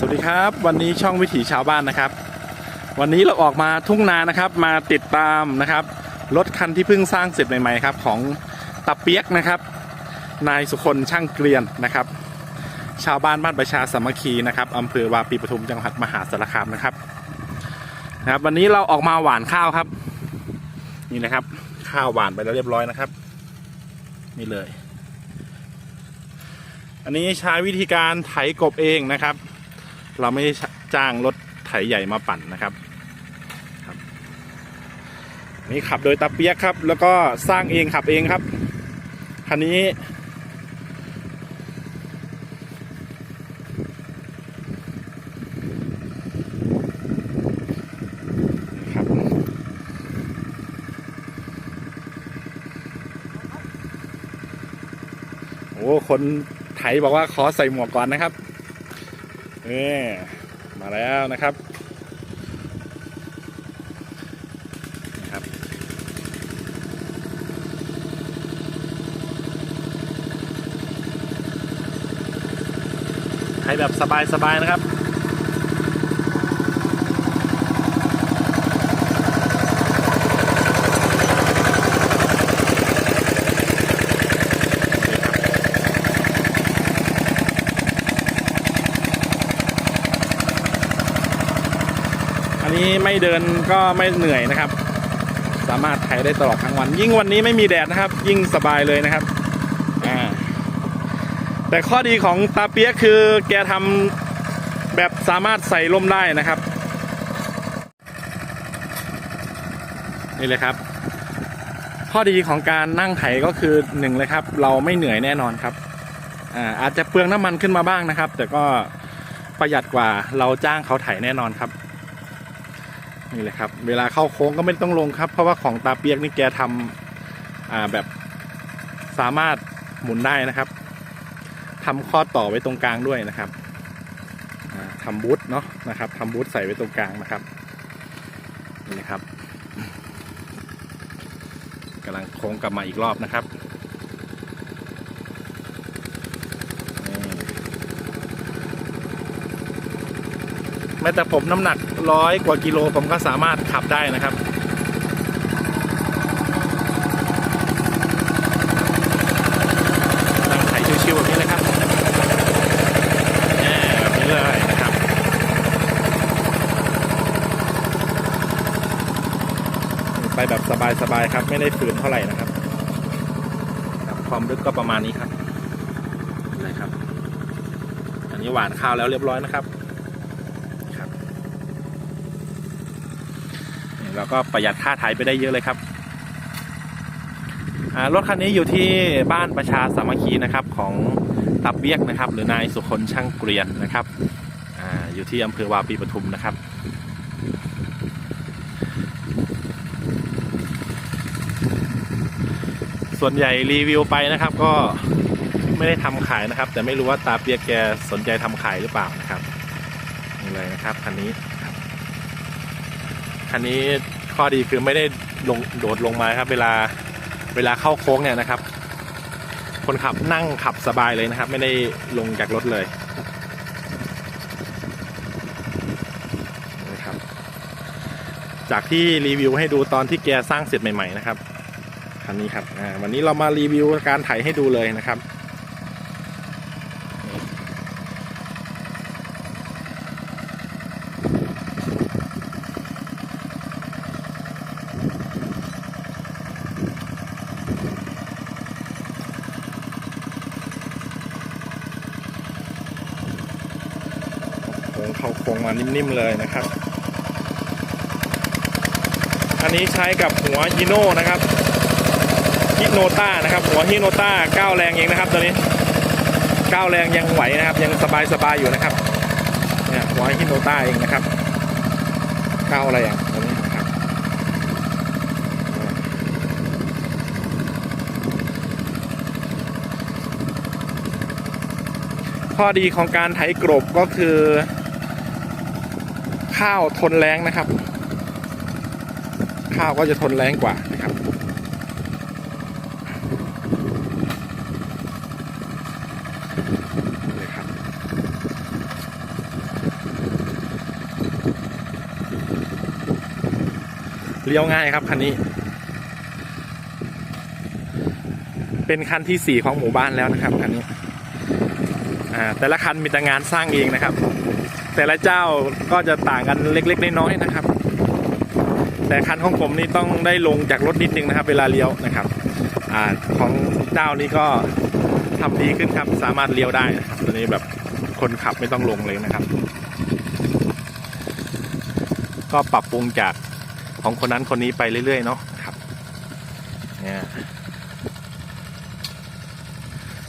สวัสดีครับวันนี้ช่องวิถีชาวบ้านนะครับ วันนี้เราออกมาทุ่งนานะครับมาติดตามนะครับรถคันที่เพิ่งสร้างเสร็จใหม่ๆครับของตาเปียกนะครับ นายสุคนช่างเกลียนนะครับ ชาวบ้านบ้านประชาสามัคคีนะครับอำเภอวาปีปทุมจังหวัดมหาสารคามนะครับนะครับ วันนี้เราออกมาหว่านข้าวครับ นี่นะครับ ข้าวหว่านไปแล้วเรียบร้อยนะครับนี่เลย อันนี้ใช้วิธีการไถกบเองนะครับ เราไม่จ้างรถไถใหญ่มาปั่นนะครับครับ นี่ขับโดยตาเปียกครับ แล้วก็สร้างเองขับเองครับคันนี้ครับโอ้ คนไถบอกว่าขอใส่หมวกก่อนนะครับ นี่มาแล้วนะครับนะครับให้แบบสบายๆนะครับ ไม่เดินก็ไม่เหนื่อยนะครับ สามารถไถได้ตลอดทั้งวัน ยิ่งวันนี้ไม่มีแดดนะครับ ยิ่งสบายเลยนะครับอ่าแต่ข้อดีของตาเปียกคือแกทำแบบสามารถใส่ร่มได้นะครับ นี่เลยครับ ข้อดีของการนั่งไถก็คือหนึ่งเลยครับ เราไม่เหนื่อยแน่นอนครับอ่าอาจจะเปลืองน้ำมันขึ้นมาบ้างนะครับ แต่ก็ประหยัดกว่าเราจ้างเขาไถแน่นอนครับ นี่เลยครับ เวลาเข้าโค้งก็ไม่ต้องลงครับ เพราะว่าของตาเปียกนี่แกทำอ่าแบบสามารถหมุนได้นะครับทำข้อต่อไว้ตรงกลางด้วยนะครับอ่าทำบูทเนาะนะครับทำบูทใส่ไว้ตรงกลางนะครับนี่นะครับกำลังโค้งกลับมาอีกรอบนะครับ แม้แต่ผมน้ำหนักร้อยกว่ากิโลผมก็สามารถขับได้นะครับนั่งไถชิวๆแบบนี้เลยครับแหมแบบนี้เลยนะครับ ไปแบบสบายๆครับ ไม่ได้ฝืนเท่าไหร่นะครับความลึกก็ประมาณนี้ครับเลยครับ อันนี้หวานข้าวแล้วเรียบร้อยนะครับ นี่เราก็ประหยัดค่าไถไปได้เยอะเลยครับรถคันนี้อยู่ที่บ้านประชาสามัคคีนะครับของตับเบียกนะครับ หรือนายสุคนช่างเกรียนนะครับออยู่ที่อำเภอวาปีปทุมนะครับส่วนใหญ่รีวิวไปนะครับก็ไม่ได้ทำขายนะครับ แต่ไม่รู้ว่าตาเปียกแกสนใจทำขายหรือเปล่านะครับนี่เลยนะครับคันนี้ คันนี้ข้อดีคือไม่ได้ลงโดดลงมาครับ เวลาเวลาเข้าโค้งเนี่ยนะครับ คนขับนั่งขับสบายเลยนะครับ ไม่ได้ลงจากรถเลยนะครับ จากที่รีวิวให้ดูตอนที่แกสร้างเสร็จใหม่ ๆ นะครับคันนี้ครับวันนี้เรามารีวิวการไถให้ดูเลยนะครับ โค้งเข้าโค้ง มานิ่มๆเลยนะครับ อันนี้ใช้กับหัวฮีโน่นะครับฮิโนต้านะครับ หัวฮิโนต้าก้าวแรงเองนะครับตัวนี้ก้าวแรงยังไหวนะครับ ยังสบายๆอยู่นะครับเนี่ยหัวฮิโนต้าเองนะครับก้าวอะไรอย่างตัวนี้นะครับข้อดีของการไถกรบก็คือ ข้าวทนแรงนะครับ ข้าวก็จะทนแรงกว่านะครับ เลี้ยวง่ายครับคันนี้ เป็นคันที่สี่ของหมู่บ้านแล้วนะครับคันนี้แต่ละคันมีแต่งานสร้างเองนะครับ แต่ละเจ้าก็จะต่างกันเล็กๆน้อยๆนะครับ แต่คันของผมนี่ต้องได้ลงจากรถนิดนึงนะครับ เวลาเลี้ยวนะครับอของเจ้านี้ก็ทำดีขึ้นครับ สามารถเลี้ยวได้นะครับตัวนี้แบบคนขับไม่ต้องลงเลยนะครับ ก็ปรับปรุงจากของคนนั้นคนนี้ไปเรื่อยๆเนาะครับเนี่ย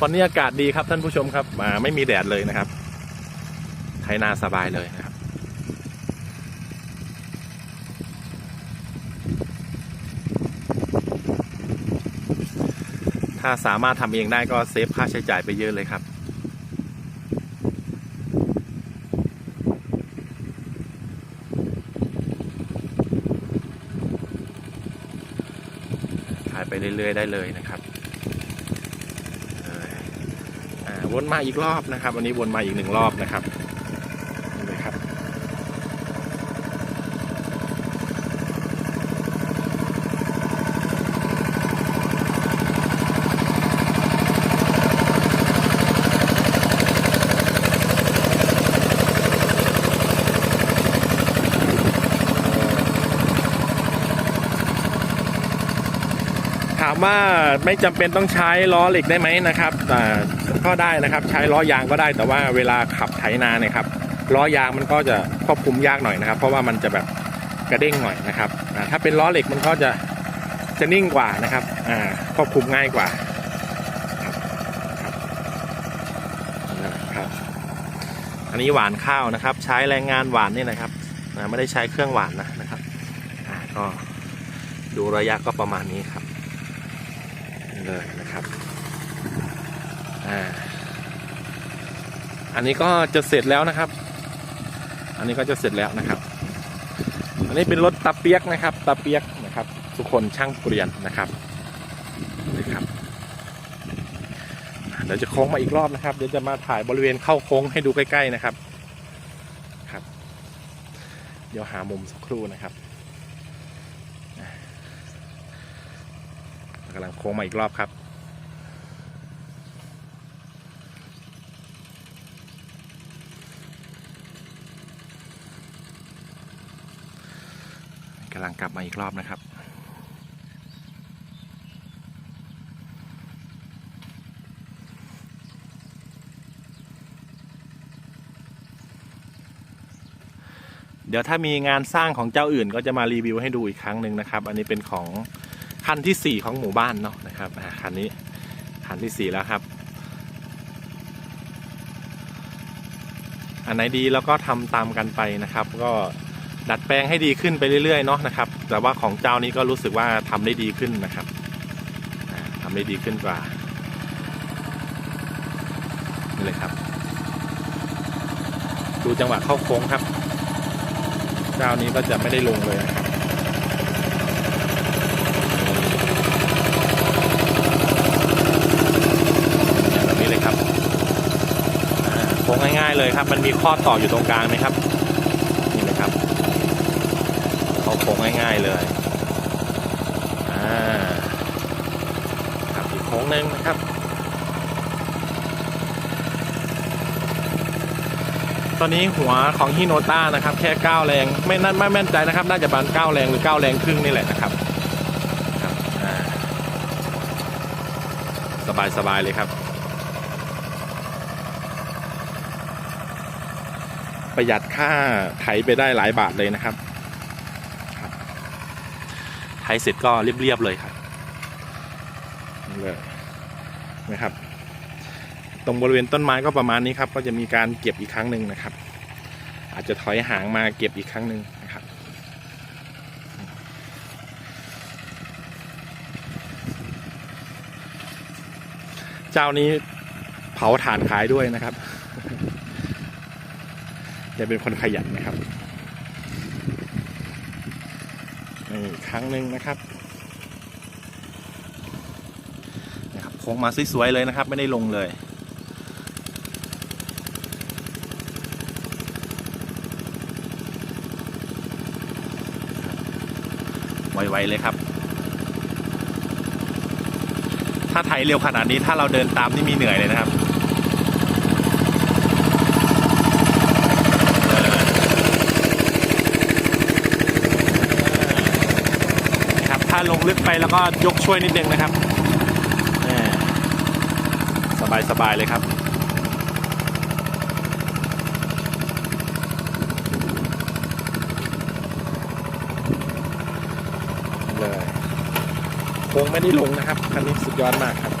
ตอนนี้อากาศดีครับท่านผู้ชมครับไม่มีแดดเลยนะครับ ไถนาสบายเลยนะครับ ถ้าสามารถทำเองได้ก็เซฟค่าใช้จ่ายไปเยอะเลยครับถ่ายไปเรื่อย ๆ ได้เลยนะครับอ่าวนมาอีกรอบนะครับ วันนี้วนมาอีกหนึ่งรอบนะครับนี่เลยครับ ถามว่าไม่จำเป็นต้องใช้ล้อเหล็กได้ไหมนะครับอ่ก็ได้นะครับใช้ล้อยางก็ได้แต่ว่าเวลาขับไถนาเนี่ยครับล้อยางมันก็จะควบคุมยากหน่อยนะครับ เพราะว่ามันจะแบบกระเด้งหน่อยนะครับถ้าเป็นล้อเหล็กมันก็จะจะนิ่งกว่านะครับควบคุมง่ายกว่าครับอันนี้หวานข้าวนะครับ ใช้แรงงานหวานนี่นะครับไม่ได้ใช้เครื่องหวานนะนะครับก็ดูระยะก็ประมาณนี้ครับ เลยนะครับอ่าอันนี้ก็จะเสร็จแล้วนะครับ อันนี้ก็จะเสร็จแล้วนะครับ อันนี้เป็นรถตาเปียกนะครับตาเปียกนะครับ ทุกคนช่างเปลี่ยนนะครับนะครับเดี๋ยวจะโค้งมาอีกรอบนะครับ เดี๋ยวจะมาถ่ายบริเวณเข้าโค้งให้ดูใกล้ ๆนะครับครับ เดี๋ยวหามุมสักครู่นะครับ กำลังโค้งมาอีกรอบครับ กำลังกลับมาอีกรอบนะครับเดี๋ยวถ้ามีงานสร้างของเจ้าอื่นก็จะมารีวิวให้ดูอีกครั้งหนึ่งนะครับ อันนี้เป็นของ คันที่สี่ของหมู่บ้านเนาะนะครับอ่าคันนี้คันที่สี่แล้วครับ อันไหนดีแล้วก็ทำตามกันไปนะครับ ก็ดัดแปลงให้ดีขึ้นไปเรื่อยๆเนาะนะครับ แต่ว่าของเจ้านี้ก็รู้สึกว่าทำได้ดีขึ้นนะครับอ่าทำได้ดีขึ้นกว่านี่เลยครับ ดูจังหวะเข้าโค้งครับ เจ้านี้ก็จะไม่ได้ลงเลยนะครับนี้เลยครับอ่าโค้ งง่ายๆเลยครับ มันมีข้อต่ออยู่ตรงกลางไหมครับนี่เลยครับเขาโค้งง่ายๆเลยอ่าครับอีกโค้งหนึ่งนะครับตอนนี้หัวของฮิโนต้านะครับแค่9แรงไม่นั่นไม่แม่นใจนะครับ น่าจะประมาณ9แรงหรือ9แรงครึ่งนี่แหละนะครับครับอ่าสบายๆเลยครับ ประหยัดค่าไถไปได้หลายบาทเลยนะครับครับไถเสร็จก็เรียบๆเลยครับเลยนะครับ ตรงบริเวณต้นไม้ก็ประมาณนี้ครับ ก็จะมีการเก็บอีกครั้งหนึ่งนะครับ อาจจะถอยหางมาเก็บอีกครั้งหนึ่งนะครับเจ้านี้เผาถ่านขายด้วยนะครับ จะเป็นคนขยันนะครับนี่ครั้งหนึ่งนะครับนะครับโค้งมาสวยๆเลยนะครับ ไม่ได้ลงเลยไวๆเลยครับ ถ้าไถเร็วขนาดนี้ถ้าเราเดินตามนี่มีเหนื่อยเลยนะครับเออครับถ้า ลงลึกไปแล้วก็ยกช่วยนิดนึงนะครับสบายสบายเลยครับ เลยโค้งไม่ได้ลงนะครับ คันนี้สุดยอดมากครับ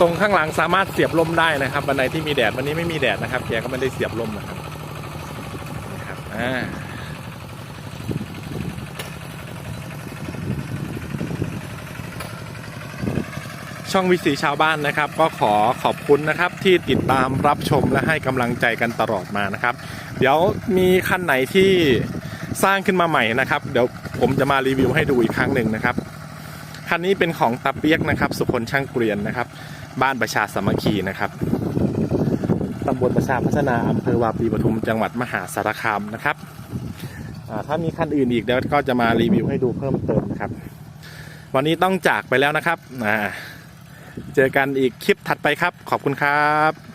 ตรงข้างหลังสามารถเสียบลมได้นะครับวันไหนที่มีแดดวันนี้ไม่มีแดดนะครับแกก็ไม่ได้เสียบลมนะครับ ช่องวิสีชาวบ้านนะครับ ก็ขอขอบคุณนะครับที่ติดตามรับชมและให้กำลังใจกันตลอดมานะครับ เดี๋ยวมีคันไหนที่สร้างขึ้นมาใหม่นะครับ เดี๋ยวผมจะมารีวิวให้ดูอีกครั้งหนึ่งนะครับคันนี้เป็นของตาเปียกนะครับ สุคนช่างเกรียนนะครับ บ้านประชาสามัคคีนะครับ ตำบลประชาพัฒนาอำเภอวาปีปทุมจังหวัดมหาสารคามนะครับถ้ามีคันอื่นอีกเดี๋ยวก็จะมารีวิวให้ดูเพิ่มเติมนะครับ วันนี้ต้องจากไปแล้วนะครับเจอกันอีกคลิปถัดไปครับ ขอบคุณครับ